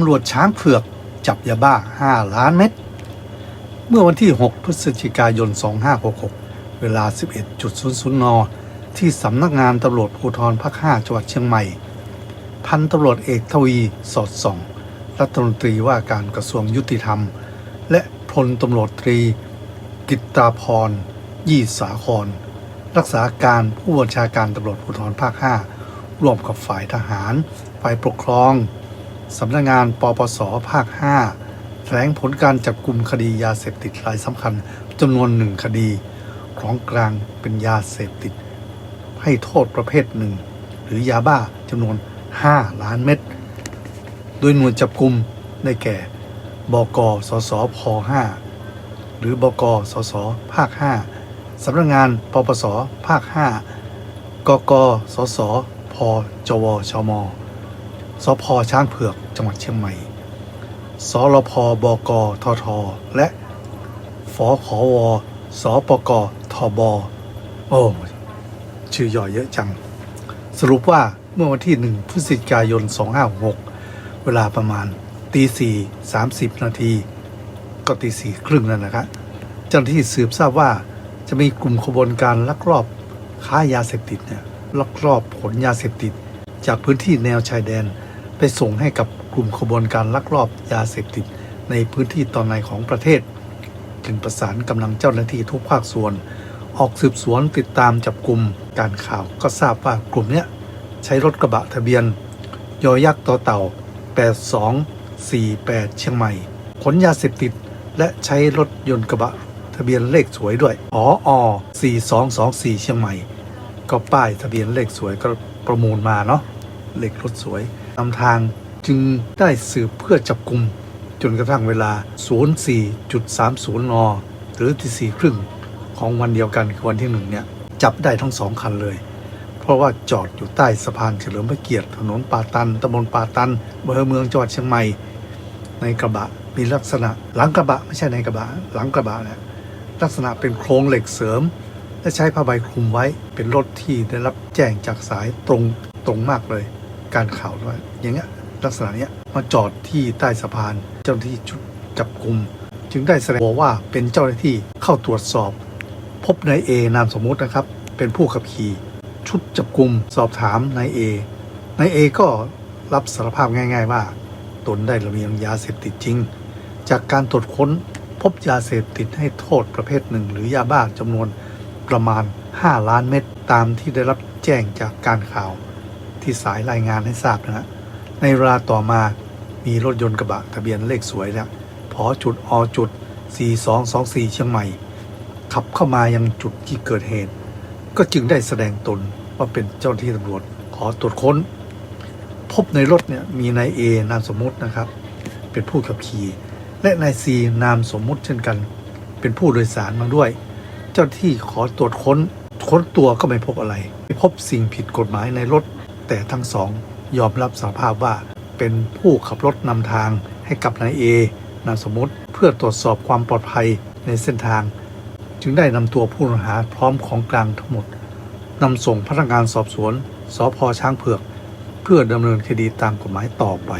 ำรวจช้างเผือกจับยาบ้า 5 ล้านเม็ด เมื่อวันที่ 6 พฤศจิกายน 2566 เวลา 11.00 น ที่สำนักงานตำรวจภูธรภาค 5 จังหวัดเชียงใหม่ พันตำรวจเอกทวีสอดส่อง รัฐมนตรีว่าการกระทรวงยุติธรรม และพลตำรวจตรี กิตตาพร ยี่สาคร รักษาการผู้บัญชาการตำรวจภูธรภาค 5 ร่วมกับฝ่ายทหาร ฝ่ายปกครอง สำนักงานปปสภาค 5 แถลงผลการจับกลุ่มคดียาเสพติดรายสำคัญจำนวนหนึ่งคดี ของกลางเป็นยาเสพติด ให้โทษประเภทหนึ่ง หรือยาบ้าจำนวน 5 ล้านเม็ด โดยหน่วยจับกลุ่มได้แก่ บก สสพ5หรือบก สสภาค 5 สำนักงานปปสภาค 5 กก สสพจวชม สพช้างเผือกจังหวัดเชียงใหม่ สรพบกทท และฝขวสปกทบ โอ้ ชื่อย่อเยอะจัง สรุปว่าเมื่อวันที่ 1 พฤศจิกายน 2566 เวลาประมาณตีสี่สามสิบนาที ก็ตีสี่ครึ่งนั่นนะครับเจ้าหน้าที่สืบทราบว่าจะมีกลุ่มขบวนการลักลอบค้ายาเสพติดเนี่ยลักลอบขนยาเสพติด จากพื้นที่แนวชายแดน ไปส่งให้กับกลุ่มขบวนการลักลอบยาเสพติด ในพื้นที่ตอนในของประเทศ จึงประสานกำลังเจ้าหน้าที่ทุกภาคส่วน ออกสืบสวนติดตามจับกลุ่มการข่าวก็ทราบว่ากลุ่มเนี้ยใช้รถกระบะทะเบียน ยอยักษ์ต่อเต่า 8248 เชียงใหม่ ขนยาเสพติด และใช้รถยนต์กระบะทะเบียนเลขสวยด้วยออ4224 เชียงใหม่ ก็ป้ายทะเบียนเลขสวยก็ประมูลมาเนาะเลขรถสวย นำทางจึงได้สืบเพื่อจับกลุ่มจนกระทั่งเวลา 04.30 น หรือที่สี่ครึ่งของวันเดียวกันคือวันที่หนึ่งเนี่ย จับได้ทั้งสองคันเลย เพราะว่าจอดอยู่ใต้สะพานเฉลิมพระเกียรติถนนป่าตันตำบลป่าตันอำเภอเมืองจังหวัดเชียงใหม่ ในกระบะมีลักษณะหลังกระบะไม่ใช่ในกระบะ หลังกระบะเนี่ยลักษณะเป็นโครงเหล็กเสริม และใช้ผ้าใบคลุมไว้เป็นรถที่ได้รับแจ้งจากสายตรงตรงมากเลย การข่าวด้วย อย่างเงี้ยลักษณะเนี้ยมาจอดที่ใต้สะพาน เจ้าหน้าที่ชุดจับกลุ่ม จึงได้แสดงวว่าเป็นเจ้าหน้าที่เข้าตรวจสอบ พบนายเอนามสมมุตินะครับ เป็นผู้ขับขี่ ชุดจับกลุ่มสอบถามนายเอนายเอก็รับสารภาพง่าย ๆ ว่า ตนได้ระเบียงยาเสพติดจริง จากการตรวจค้นพบยาเสพติดให้โทษประเภทหนึ่ง หรือยาบ้าจำนวนประมาณ 5 ล้านเม็ดตามที่ได้รับแจ้งจากการข่าว ที่สายรายงานให้ทราบนะฮะในเวลาต่อมามีรถยนต์กระบะทะเบียนเลขสวยแล้วพอจุดอจุด 4224 เชียงใหม่ ขับเข้ามายังจุดที่เกิดเหตุ ก็จึงได้แสดงตนว่าเป็นเจ้าหน้าที่ตำรวจขอตรวจค้น พบในรถเนี่ยมีนายเอนามสมมตินะครับ เป็นผู้ขับขี่ และนายซีนามสมมติเช่นกัน เป็นผู้โดยสารมาด้วย เจ้าหน้าที่ขอตรวจค้นค้นตัวก็ไม่พบอะไรไม่พบสิ่งผิดกฎหมายในรถ แต่ทั้งสองยอมรับสาภาพว่าเป็นผู้ขับรถนำทางให้กับนายเอนามสมมติเพื่อตรวจสอบความปลอดภัยในเส้นทาง จึงได้นำตัวผู้ต้องหาพร้อมของกลางทั้งหมดนำส่งพนักงานสอบสวนสพช้างเผือก เพื่อดำเนินคดีตามกฎหมายต่อไป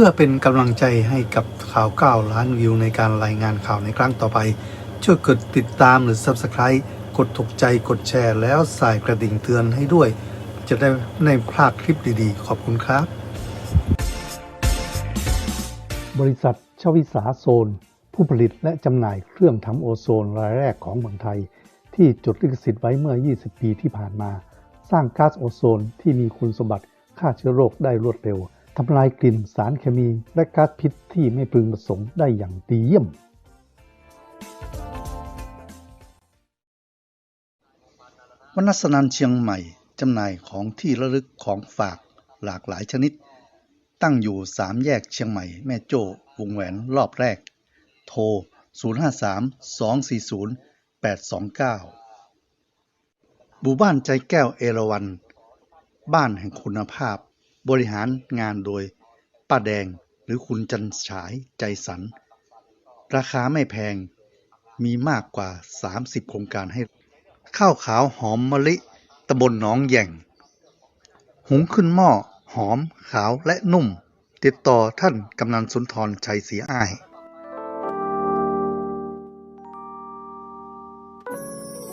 พื่อเป็นกำลังใจให้กับข่าว9ล้านวิวในการรายงานข่าวในครั้งต่อไป ช่วยกดติดตามหรือ Subscribe กดถูกใจกดแชร์แล้วใส่กระดิ่งเตือนให้ด้วย จะได้ไม่พลาดคลิปดีๆ ขอบคุณครับ บริษัทชวิสาโซน ผู้ผลิตและจำหน่ายเครื่องทำโอโซนรายแรกของเมืองไทย ที่จดลิขสิทธิ์ไว้เมื่อ 20 ปีที่ผ่านมา สร้างก๊าซโอโซนที่มีคุณสมบัติฆ่าเชื้อโรคได้รวดเร็ว ทำลายกลิ่นสารเคมีและก๊าซพิษที่ไม่พึงประสงค์ได้อย่างดีเยี่ยมวนัสนันเชียงใหม่จำหน่ายของที่ระลึกของฝากหลากหลายชนิด ตั้งอยู่สามแยกเชียงใหม่แม่โจ้วงแหวนรอบแรก โทร 053 240 829 หมู่บ้านใจแก้วเอราวัน บ้านแห่งคุณภาพ บริหารงานโดยป้าแดงหรือคุณจันฉายใจสัน ราคาไม่แพงมีมากกว่า 30 โครงการให้ ข้าวขาวหอมมะลิตำบลหนองแย่ง หุงขึ้นหม้อหอมขาวและนุ่ม ติดต่อท่านกำนันสุนทรชัยศรีอ้าย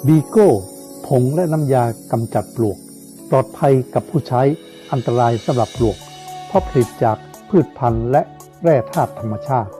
บีโก้ผงและน้ำยากำจัดปลวก ปลอดภัยกับผู้ใช้ อันตรายสำหรับปลวกเพราะผลิตจากพืชพันธุ์และแร่ธาตุธรรมชาติ